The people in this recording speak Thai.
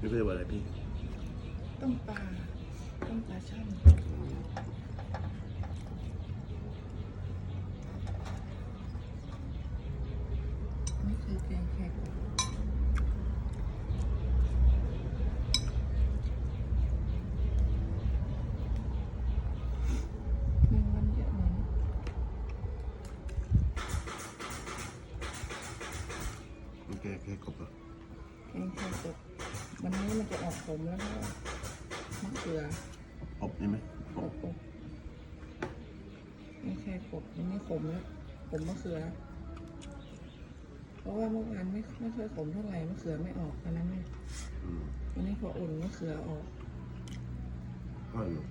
ไม่เคยว่าอะไรพี่ ต้มปลา ต้มปลาช่อนนี่คือแกงแขกแมงวันเยอะหน่อยนะมันแก้แค่กบเหรอแกงแขกสด วันนี้มันจะออกขมแล้วก็มะเขืออบใช่ไหมออบอกอกแกงแขกกบวันนี้ขมแล้วขมมะเขือ เพราะว่าเมื่อวานไม่ไม่ค่อยขมเท่าไหร่มะเขือไม่ออกอันนั้นเนี่ยอืมวันนี้พออุ่นมะเขือออกข้าวอยู่